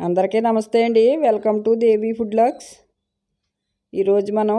అందరికీ నమస్తే అండి. వెల్కమ్ టు దేవి ఫుడ్ లాక్స్. ఈరోజు మనం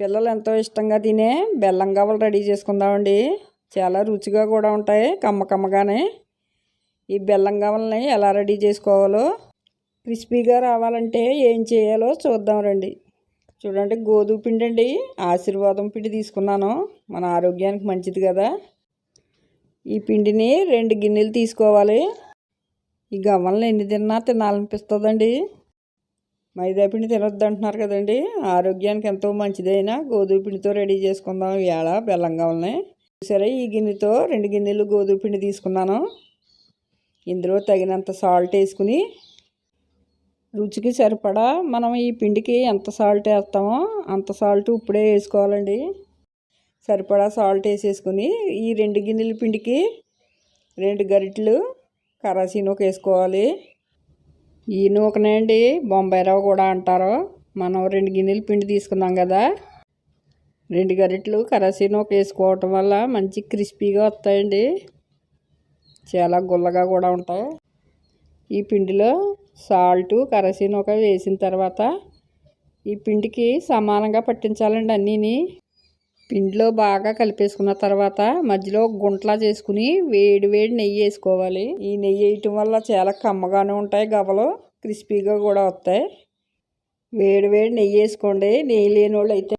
పిల్లలు ఎంతో ఇష్టంగా తినే బెల్లం గవ్వలు రెడీ చేసుకుందామండి. చాలా రుచిగా కూడా ఉంటాయి కమ్మ కమ్మగానే. ఈ బెల్లం గవ్వల్ని ఎలా రెడీ చేసుకోవాలో క్రిస్పీగా రావాలంటే ఏం చేయాలో చూద్దాం రండి. చూడండి గోధుమ పిండి అండి. ఆశీర్వాదం పిండి తీసుకున్నాను. మన ఆరోగ్యానికి మంచిది కదా. ఈ పిండిని రెండు గిన్నెలు తీసుకోవాలి. ఈ గవ్వలను ఎన్ని తిన్నా తినాలనిపిస్తుందండి. మైదా పిండి తినొద్దు అంటున్నారు కదండి. ఆరోగ్యానికి ఎంతో మంచిదైనా గోధుమ పిండితో రెడీ చేసుకుందాం ఇవాళ బెల్లం గవ్వలని. సరే ఈ గిన్నెతో రెండు గిన్నెలు గోధుమ పిండి తీసుకున్నాను. ఇందులో తగినంత సాల్ట్ వేసుకుని రుచికి సరిపడా మనం ఈ పిండికి ఎంత సాల్ట్ వేస్తామో అంత సాల్ట్ ఇప్పుడే వేసుకోవాలండి. సరిపడా సాల్ట్ వేసేసుకుని ఈ రెండు గిన్నెల పిండికి రెండు గరిటెలు కరాసీ నూక వేసుకోవాలి ఈ నూకనే అండి బొంబాయి రవ్వ కూడా అంటారు. మనం రెండు గిన్నెలు పిండి తీసుకున్నాం కదా. రెండు గరిటెలు కరాసీ నూక వేసుకోవటం వల్ల మంచి క్రిస్పీగా వస్తాయండి. చాలా గుల్లగా కూడా ఉంటాయి. ఈ పిండిలో సాల్టు కరసీ నూక వేసిన తర్వాత ఈ పిండికి సమానంగా పట్టించాలండి అన్నీని. పిండిలో బాగా కలిపేసుకున్న తర్వాత మధ్యలో గుంటలా చేసుకుని వేడి వేడి నెయ్యి వేసుకోవాలి. ఈ నెయ్యి వేయటం వల్ల చాలా కమ్మగానే ఉంటాయి గవ్వలు క్రిస్పీగా కూడా వస్తాయి. వేడి వేడి నెయ్యి వేసుకోండి. నెయ్యి లేని వాళ్ళు అయితే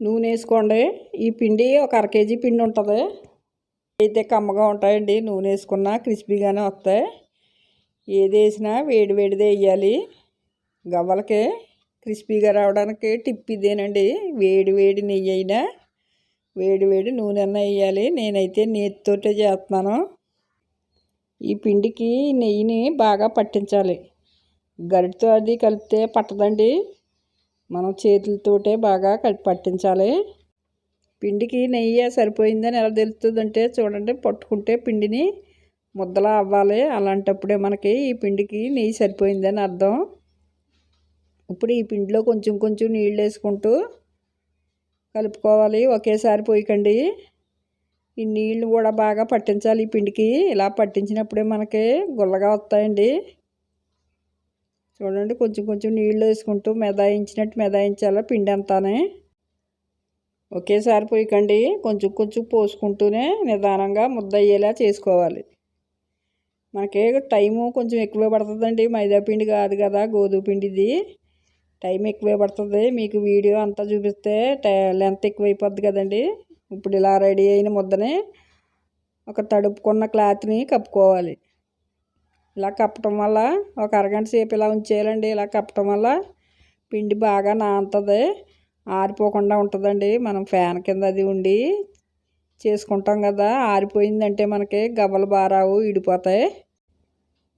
నూనె వేసుకోండి. ఈ పిండి ఒక అర కేజీ పిండి ఉంటుంది. అయితే కమ్మగా ఉంటాయండి. నూనె వేసుకున్నా క్రిస్పీగానే వస్తాయి. ఏది వేసినా వేడి వేడిదే వేయాలి. గవ్వలకి క్రిస్పీగా రావడానికి టిప్ ఇదేనండి. వేడి వేడి నెయ్యి అయినా వేడి వేడి నూనె అన్న వేయాలి. నేనైతే నేతితోటే చేస్తున్నాను. ఈ పిండికి నెయ్యిని బాగా పట్టించాలి. గరిటితో అది కలిపితే పట్టదండి. మనం చేతులతోటే బాగా కలిపి పట్టించాలి. పిండికి నెయ్యి సరిపోయిందని ఎలా తెలుస్తుందంటే చూడండి పట్టుకుంటే పిండిని ముద్దలా అవ్వాలి. అలాంటప్పుడే మనకి ఈ పిండికి నెయ్యి సరిపోయిందని అర్థం. ఇప్పుడు ఈ పిండిలో కొంచెం కొంచెం నీళ్ళు వేసుకుంటూ కలుపుకోవాలి. ఒకేసారి పోయికండి. ఈ నీళ్ళు కూడా బాగా పట్టించాలి ఈ పిండికి. ఇలా పట్టించినప్పుడే మనకి గుల్లగా వస్తాయండి. చూడండి కొంచెం కొంచెం నీళ్ళు వేసుకుంటూ మెదాయించినట్టు మెదాయించాలి పిండి అంతానే. ఒకేసారి పోయికండి. కొంచెం కొంచెం పోసుకుంటూనే నిదానంగా ముద్ద అయ్యేలా చేసుకోవాలి. మనకి టైము కొంచెం ఎక్కువ పడుతుందండి. మైదా పిండి కాదు కదా గోధుమ పిండిది. టైం ఎక్కువే పడుతుంది. మీకు వీడియో అంతా చూపిస్తే లెంత్ ఎక్కువైపోద్ది కదండి. ఇప్పుడు ఇలా రెడీ అయిన ముద్దని ఒక తడుపుకున్న క్లాత్ని కప్పుకోవాలి. ఇలా కప్పటం వల్ల ఒక అరగంట సేపు ఇలా ఉంచేయాలండి. ఇలా కప్పటం వల్ల పిండి బాగా నానుతుంది. ఆరిపోకుండా ఉంటుందండి. మనం ఫ్యాన్ కింద అది ఉండి చేసుకుంటాం కదా. ఆరిపోయిందంటే మనకి గవ్వలు బారావు ఇడిపోతాయి.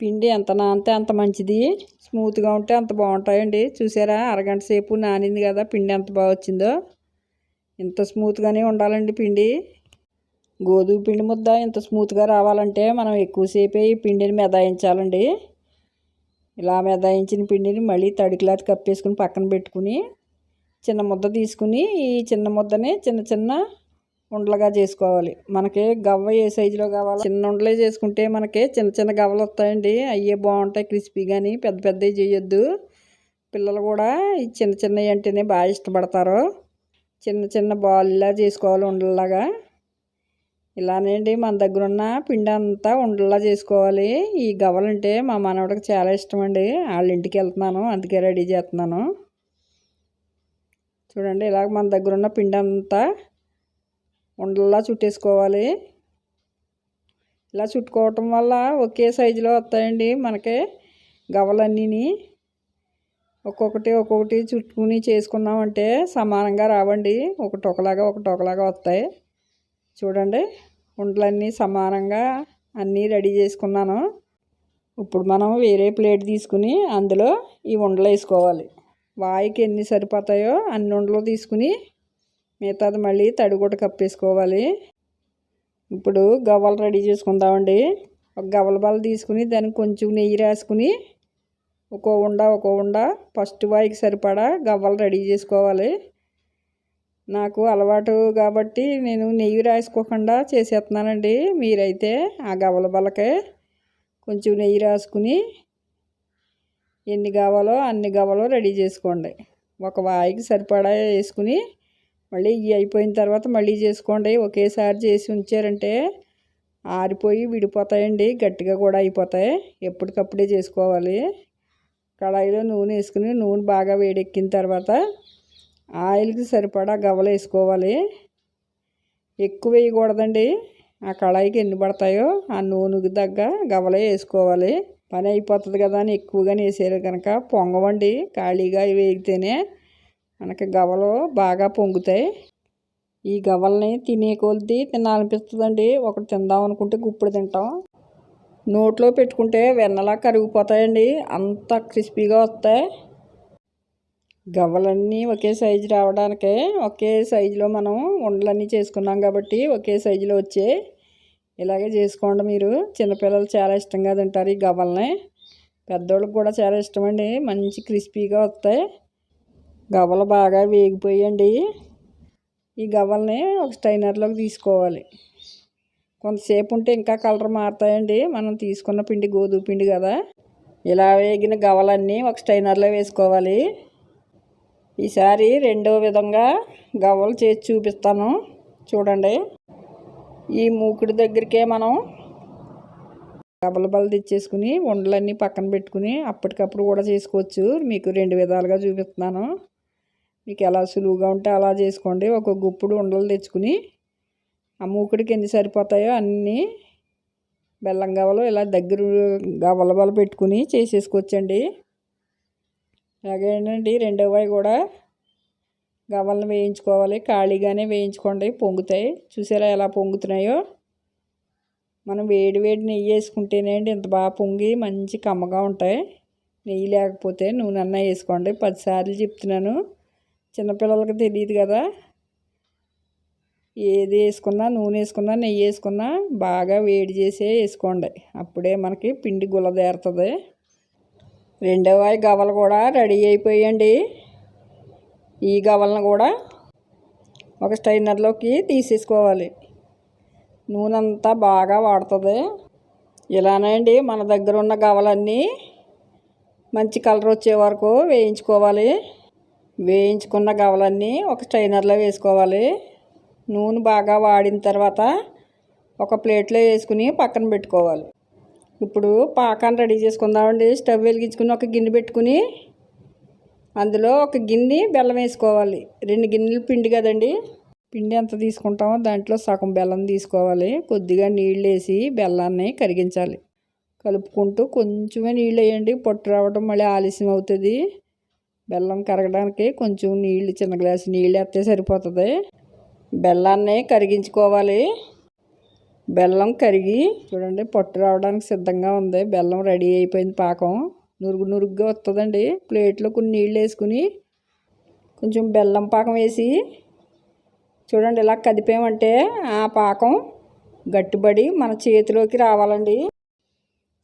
పిండి ఎంత నానితే అంత మంచిది. స్మూత్గా ఉంటే అంత బాగుంటాయండి. చూసారా? అరగంట సేపు నానింది కదా పిండి ఎంత బాగా వచ్చిందో. ఇంత స్మూత్గానే ఉండాలండి పిండి. గోధుమ పిండి ముద్ద ఇంత స్మూత్గా రావాలంటే మనం ఎక్కువసేపే ఈ పిండిని మెదాయించాలండి. ఇలా మెదాయించిన పిండిని మళ్ళీ తడికిలాతి కప్పేసుకుని పక్కన పెట్టుకుని చిన్న ముద్ద తీసుకుని ఈ చిన్న ముద్దని చిన్న చిన్న ఉండలుగా చేసుకోవాలి. మనకి గవ్వ ఏ సైజులో కావాలి చిన్న ఉండలే చేసుకుంటే మనకి చిన్న చిన్న గవ్వలు వస్తాయండి. అయ్యే బాగుంటాయి క్రిస్పీ కానీ పెద్ద పెద్దవి చేయొద్దు. పిల్లలు కూడా ఈ చిన్న చిన్నవి అంటేనే బాగా ఇష్టపడతారు. చిన్న చిన్న బాల్లా చేసుకోవాలి ఉండలాగా అండి మన దగ్గర ఉన్న పిండి అంతా ఉండలా చేసుకోవాలి. ఈ గవ్వలంటే మా మనవడికి చాలా ఇష్టం అండి వాళ్ళ ఇంటికి వెళ్తున్నాను అందుకే రెడీ చేస్తున్నాను. చూడండి ఇలాగ మన దగ్గర ఉన్న పిండి అంతా ఉండల్లా చుట్టేసుకోవాలి. ఇలా చుట్టుకోవటం వల్ల ఒకే సైజులో వస్తాయండి మనకి గవ్వలన్నీని ఒక్కొక్కటి ఒక్కొక్కటి చుట్టుకుని చేసుకున్నామంటే సమానంగా రావండి. ఒకటి ఒకలాగా ఒకటి ఒకలాగా వస్తాయి. చూడండి ఉండలన్నీ సమానంగా అన్నీ రెడీ చేసుకున్నాను. ఇప్పుడు మనం వేరే ప్లేట్ తీసుకుని అందులో ఈ ఉండలు వేసుకోవాలి. వాయికి ఎన్ని సరిపోతాయో అన్ని ఉండలు తీసుకుని మిగతాది మళ్ళీ తడి కూడా కప్పేసుకోవాలి. ఇప్పుడు గవ్వలు రెడీ చేసుకుందామండి. ఒక గవ్వల బల్ల తీసుకుని దానికి కొంచెం నెయ్యి రాసుకుని ఒక్కో ఉండ ఒక్కో ఉండ ఫస్ట్ వాయికి సరిపడా గవ్వలు రెడీ చేసుకోవాలి. నాకు అలవాటు కాబట్టి నేను నెయ్యి రాసుకోకుండా చేసేస్తున్నానండి మీరైతే ఆ గవ్వల బలకే కొంచెం నెయ్యి రాసుకుని ఎన్ని కావాలో అన్ని గవ్వలు రెడీ చేసుకోండి. ఒక వాయికి సరిపడా వేసుకుని మళ్ళీ ఇవి అయిపోయిన తర్వాత మళ్ళీ చేసుకోండి. ఒకేసారి చేసి ఉంచారంటే ఆరిపోయి విడిపోతాయండి. గట్టిగా కూడా అయిపోతాయి. ఎప్పటికప్పుడే చేసుకోవాలి. కళాయిలో నూనె వేసుకుని నూనె బాగా వేడెక్కిన తర్వాత ఆయిల్కి సరిపడా గవ్వలు వేసుకోవాలి. ఎక్కువ వేయకూడదండి. ఆ కళాయికి ఎన్ని పడతాయో ఆ నూనెకి తగ్గ గవ్వలే వేసుకోవాలి. పని అయిపోతుంది కదా అని ఎక్కువగానే వేసారు కనుక పొంగవండి. ఖాళీగా వేగితేనే మనకి గవ్వలు బాగా పొంగుతాయి. ఈ గవల్ని తినే కొలిది తినాలనిపిస్తుందండి. ఒకటి తిందాం అనుకుంటే గుప్పుడు తింటాం. నోట్లో పెట్టుకుంటే వెన్నలా కరిగిపోతాయండి. అంత క్రిస్పీగా వస్తాయి. గవ్వలన్నీ ఒకే సైజు రావడానికే ఒకే సైజులో మనం ఉండలన్నీ చేసుకున్నాం కాబట్టి ఒకే సైజులో వచ్చే. ఇలాగే చేసుకోండి మీరు. చిన్నపిల్లలు చాలా ఇష్టంగా తింటారు ఈ గవ్వల్ని పెద్దోళ్ళకి కూడా చాలా ఇష్టమండి. మంచి క్రిస్పీగా వస్తాయి. గవ్వలు బాగా వేగిపోయండి. ఈ గవ్వల్ని ఒక స్టైనర్లోకి తీసుకోవాలి. కొంతసేపు ఉంటే ఇంకా కలర్ మారుతాయండి. మనం తీసుకున్న పిండి గోధుమ పిండి కదా. ఇలా వేగిన గవ్వలన్నీ ఒక స్టైనర్లో వేసుకోవాలి. ఈసారి రెండో విధంగా గవ్వలు చేసి చూపిస్తాను. చూడండి. ఈ మూకుడి దగ్గరికే మనం గబల బల తెచ్చేసుకుని ఉండలన్నీ పక్కన పెట్టుకుని అప్పటికప్పుడు కూడా చేసుకోవచ్చు. మీకు రెండు విధాలుగా చూపిస్తున్నాను. మీకు ఎలా సులువుగా ఉంటే అలా చేసుకోండి. ఒక గుప్పుడు ఉండలు తెచ్చుకుని ఆ మూకుడికి ఎన్ని సరిపోతాయో అన్నీ బెల్లం గవ్వలు ఇలా దగ్గర గవలబల బల పెట్టుకుని చేసేసుకోవచ్చండి. అలాగేనండి రెండో కూడా గవలను వేయించుకోవాలి. ఖాళీగానే వేయించుకోండి. పొంగుతాయి. చూసారా ఎలా పొంగుతున్నాయో? మనం వేడి వేడి నెయ్యి వేసుకుంటేనేంటి ఇంత బాగా పొంగి మంచి కమ్మగా ఉంటాయి. నెయ్యి లేకపోతే నూనె అన్న వేసుకోండి. పదిసార్లు చెప్తున్నాను. చిన్నపిల్లలకి తెలియదు కదా. ఏది వేసుకున్నా నూనె వేసుకున్నా నెయ్యి వేసుకున్నా బాగా వేడి చేసే వేసుకోండి. అప్పుడే మనకి పిండి గులదేరుతుంది రెండవ గవలు కూడా రెడీ అయిపోయండి. ఈ గవలను కూడా ఒక స్టైనర్లోకి తీసేసుకోవాలి. నూనె అంతా బాగా వాడుతుంది. ఇలానే అండి మన దగ్గర ఉన్న గవలన్నీ మంచి కలర్ వచ్చే వరకు వేయించుకోవాలి. వేయించుకున్న గవలన్నీ ఒక స్టైనర్లో వేసుకోవాలి. నూనె బాగా వాడిన తర్వాత ఒక ప్లేట్లో వేసుకుని పక్కన పెట్టుకోవాలి. ఇప్పుడు పాకాన్ని రెడీ చేసుకుందామండి. స్టవ్ వెలిగించుకుని ఒక గిన్నె పెట్టుకుని అందులో ఒక గిన్నె బెల్లం వేసుకోవాలి. రెండు గిన్నెలు పిండి కదండి. పిండి ఎంత తీసుకుంటామో దాంట్లో సగం బెల్లం తీసుకోవాలి. కొద్దిగా నీళ్ళు వేసి బెల్లాన్ని కరిగించాలి. కలుపుకుంటూ కొంచెమే నీళ్ళు వేయండి. పొట్టు రావడం మళ్ళీ ఆలస్యం అవుతుంది. బెల్లం కరగడానికి కొంచెం నీళ్ళు చిన్న గ్లాసు నీళ్ళు వేస్తే సరిపోతుంది. బెల్లాన్ని కరిగించుకోవాలి. బెల్లం కరిగి చూడండి పొట్టు రావడానికి సిద్ధంగా ఉంది. బెల్లం రెడీ అయిపోయింది పాకం. నురుగు నురుగుగా వస్తుందండి. ప్లేట్లో కొన్ని నీళ్ళు వేసుకుని కొంచెం బెల్లం పాకం వేసి చూడండి ఇలా కదిపామంటే ఆ పాకం గట్టిబడి మన చేతిలోకి రావాలండి.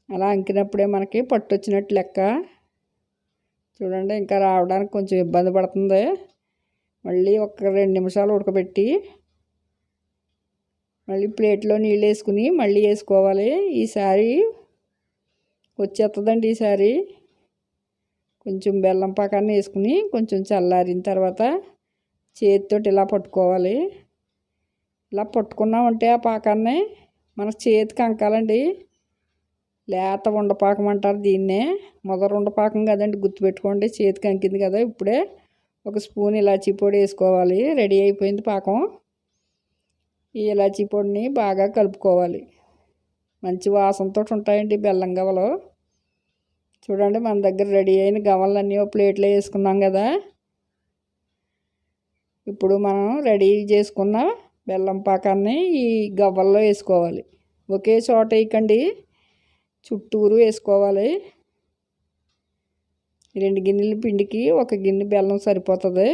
అలా అంకినప్పుడే మనకి పట్టు వచ్చినట్టు లెక్క. చూడండి ఇంకా రావడానికి కొంచెం ఇబ్బంది పడుతుంది. మళ్ళీ ఒక రెండు నిమిషాలు ఉడకబెట్టి మళ్ళీ ప్లేట్లో నీళ్ళు వేసుకుని మళ్ళీ వేసుకోవాలి. ఈసారి వచ్చేస్తుందండి ఈసారి. కొంచెం బెల్లం పాకాన్ని వేసుకుని కొంచెం చల్లారిన తర్వాత చేతితో ఇలా పట్టుకోవాలి. ఇలా పట్టుకున్నామంటే ఆ పాకాన్ని మన చేతికి అంకాలండి. లేత ఉండపాకం అంటారు దీన్నే. మొదలు ఉండపాకం కదండి గుర్తుపెట్టుకోండి. చేతికి అంకింది కదా ఇప్పుడే ఒక స్పూన్ ఇలాచీ పొడి వేసుకోవాలి. రెడీ అయిపోయింది పాకం. ఈ ఇలాచీ పొడిని బాగా కలుపుకోవాలి. మంచి వాసనతో ఉంటాయండి బెల్లం గవలు. చూడండి మన దగ్గర రెడీ అయిన గవలన్నీ ఒక ప్లేట్లో వేసుకున్నాం కదా. ఇప్పుడు మనం రెడీ చేసుకున్న బెల్లం పాకాన్ని ఈ గవ్వల్లో వేసుకోవాలి. ఒకే చోట వేయకండి. చుట్టూరు వేసుకోవాలి. రెండు గిన్నెల పిండికి ఒక గిన్నె బెల్లం సరిపోతుంది.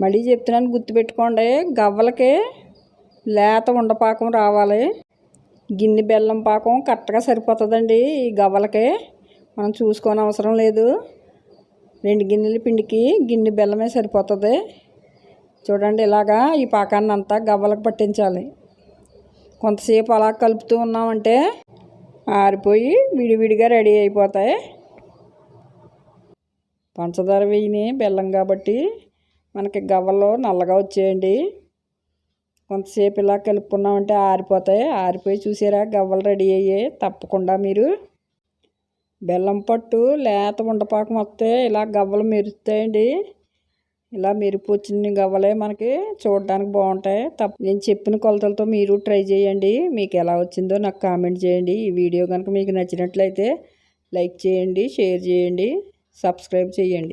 మళ్ళీ చెప్తున్నాను గుర్తుపెట్టుకోండి గవ్వలకి లేత ఉండపాకం రావాలి. గిన్నె బెల్లం పాకం కరెక్ట్గా సరిపోతుందండి ఈ గవ్వలకి. మనం చూసుకోని అవసరం లేదు. రెండు గిన్నెల పిండికి గిన్నె బెల్లమే సరిపోతుంది. చూడండి ఇలాగా ఈ పాకాన్ని అంతా గవ్వలకు పట్టించాలి. కొంతసేపు అలా కలుపుతూ ఉన్నామంటే ఆరిపోయి విడివిడిగా రెడీ అయిపోతాయి. పంచదార వేయని బెల్లం కాబట్టి మనకి గవ్వలు నల్లగా వచ్చేయండి. కొంతసేపు ఇలా కలుపుకున్నామంటే ఆరిపోతాయి. ఆరిపోయి చూసారా గవ్వలు రెడీ అయ్యాయి. తప్పకుండా మీరు బెల్లం పట్టు లేత ఉండపాకం వస్తే ఇలా గవ్వలు మెరుస్తాయండి. ఇలా మెరుపు వచ్చిన గవ్వలే మనకి చూడడానికి బాగుంటాయి. తప్ప నేను చెప్పిన కొలతలతో మీరు ట్రై చేయండి. మీకు ఎలా వచ్చిందో నాకు కామెంట్ చేయండి. ఈ వీడియో కనుక మీకు నచ్చినట్లయితే లైక్ చేయండి షేర్ చేయండి సబ్స్క్రైబ్ చేయండి.